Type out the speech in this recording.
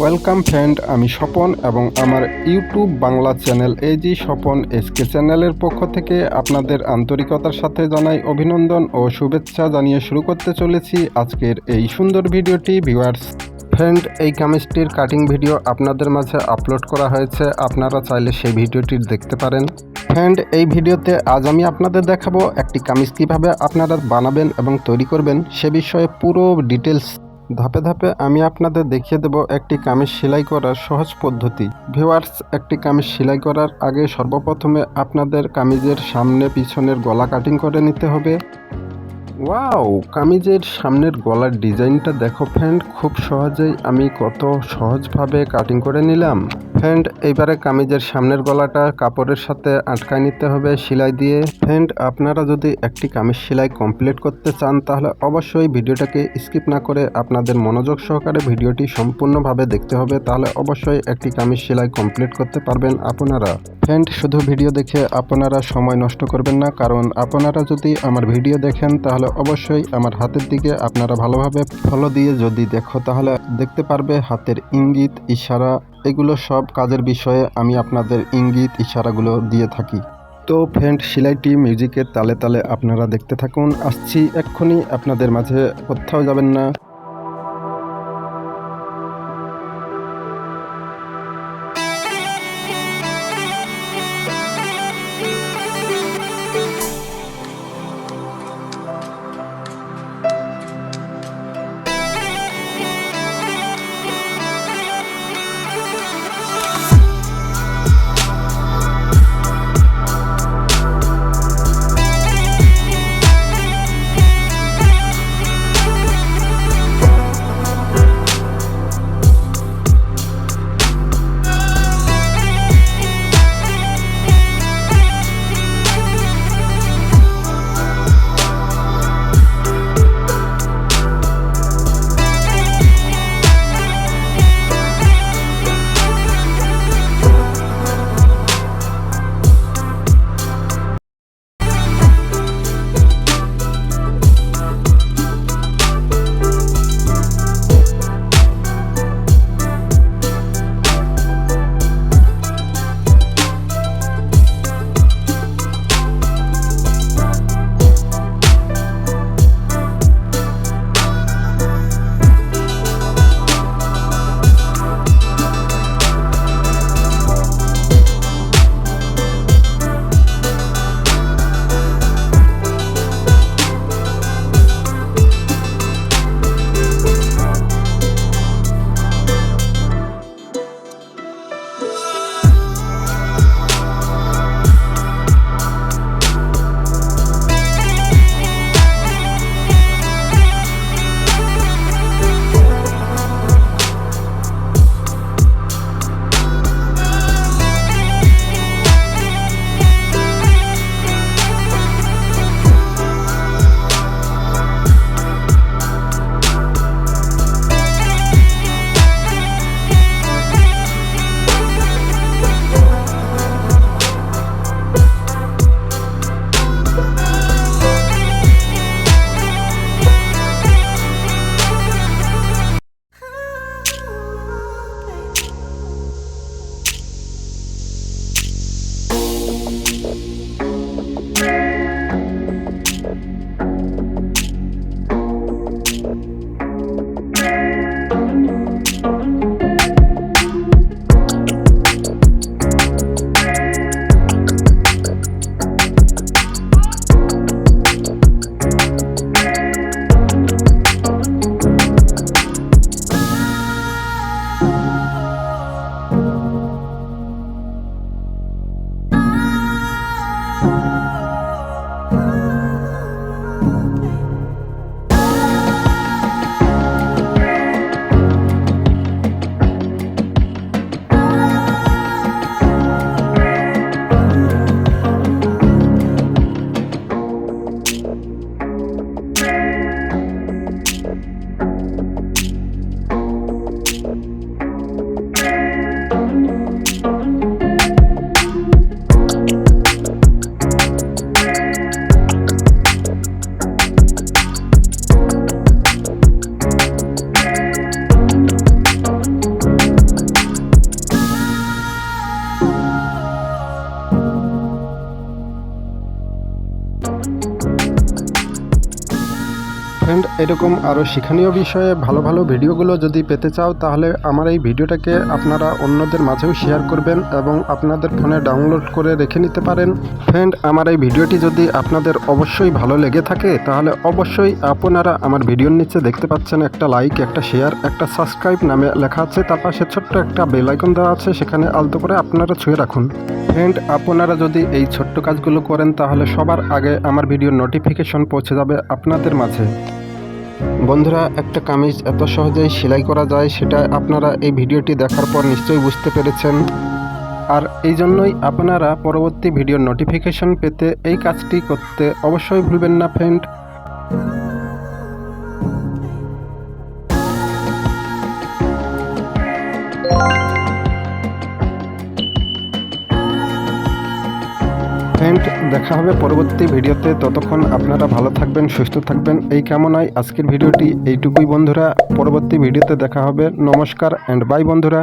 Welcome friend আমি স্বপন এবং আমার YouTube Bangla channel AG Swapan SK চ্যানেলের পক্ষ থেকে আপনাদের আন্তরিকতার সাথে জানাই অভিনন্দন ও শুভেচ্ছা জানিয়ে শুরু করতে চলেছি আজকের এই সুন্দর ভিডিওটি। ভিউয়ার্স ফ্রেন্ড এই কামিজটির কাটিং ভিডিও আপনাদের মাঝে আপলোড করা হয়েছে। আপনারা চাইলে সেই ভিডিওটি দেখতে পারেন। ফ্রেন্ড এই ভিডিওতে আজ আমি আপনাদের দেখাবো একটি কামিজ কীভাবে আপনারা বানাবেন এবং তৈরি করবেন। সে বিষয়ে পুরো ডিটেলস ধাপে ধাপে আমি আপনাদের দেখিয়ে দেব একটি কামিজ সেলাই করার সহজ পদ্ধতি। ভিওয়ার্স একটি কামিজ সেলাই করার আগে সর্বপ্রথমে আপনাদের কামিজের সামনে পিছনের গলা কাটিং করে নিতে হবে। ওয়াও, কামিজের সামনের গলার ডিজাইনটা দেখো ফ্রেন্ড, খুব সহজেই আমি কত সহজভাবে কাটিং করে নিলাম। ফ্রেন্ড এইবারে কামিজের সামনের গলাটা কাপড়ের সাথে আটকায় নিতে হবে সেলাই দিয়ে। ফ্রেন্ড আপনারা যদি একটি কামিজ সেলাই কমপ্লিট করতে চান, তাহলে অবশ্যই ভিডিওটাকে স্কিপ না করে আপনাদের মনোযোগ সহকারে ভিডিওটি সম্পূর্ণভাবে দেখতে হবে, তাহলে অবশ্যই একটি কামিজ সেলাই কমপ্লিট করতে পারবেন আপনারা। ফ্রেন্ড শুধু ভিডিও দেখে আপনারা সময় নষ্ট করবেন না, কারণ আপনারা যদি আমার ভিডিও দেখেন, তাহলে অবশ্যই আমার হাতের দিকে আপনারা ভালোভাবে ফলো দিয়ে যদি দেখো, তাহলে দেখতে পারবে হাতের ইঙ্গিত, ইশারা এগুলো সব কাজের বিষয়ে আমি আপনাদের ইঙ্গিত ইশারাগুলো দিয়ে থাকি। তো ফ্রেন্ড, সেলাইটি মিউজিকের তালে তালে আপনারা দেখতে থাকুন। আসছি এক্ষুনি, আপনাদের মাঝে কোথাও যাবেন না। ফ্রেন্ড এরকম আরও শিক্ষণীয় বিষয়ে ভালো ভালো ভিডিওগুলো যদি পেতে চাও, তাহলে আমার এই ভিডিওটাকে আপনারা অন্যদের মাঝেও শেয়ার করবেন এবং আপনাদের ফোনে ডাউনলোড করে রেখে নিতে পারেন। ফ্রেন্ড আমার এই ভিডিওটি যদি আপনাদের অবশ্যই ভালো লেগে থাকে, তাহলে অবশ্যই আপনারা আমার ভিডিওর নিচে দেখতে পাচ্ছেন একটা লাইক একটা শেয়ার একটা সাবস্ক্রাইব নামে লেখা আছে। তার পাশে ছোট্ট একটা বেল আইকন দেওয়া আছে, সেখানে আলতো করে আপনারা ছুঁয়ে রাখুন। ফ্রেন্ড আপনারা যদি এই ছোট্ট কাজগুলো করেন, তাহলে সবার আগে আমার ভিডিওর নোটিফিকেশন পৌঁছে যাবে আপনাদের মাঝে। বন্ধুরা, একটা কামিজ এত সহজেই সেলাই করা যায়, সেটা আপনারা এই ভিডিওটি দেখার পর নিশ্চয়ই বুঝতে পেরেছেন। আর এই জন্যই আপনারা পরবর্তী ভিডিওর নোটিফিকেশন পেতে এই কাজটি করতে অবশ্যই ভুলবেন না ফ্রেন্ড ফ্রেন্ড দেখা হবে পরবর্তী ভিডিওতে। ততক্ষণ আপনারা ভালো থাকবেন, সুস্থ থাকবেন। এই কামনায় আজকের ভিডিওটি এইটুকুই বন্ধুরা। পরবর্তী ভিডিওতে দেখা হবে। নমস্কার অ্যান্ড বাই বন্ধুরা।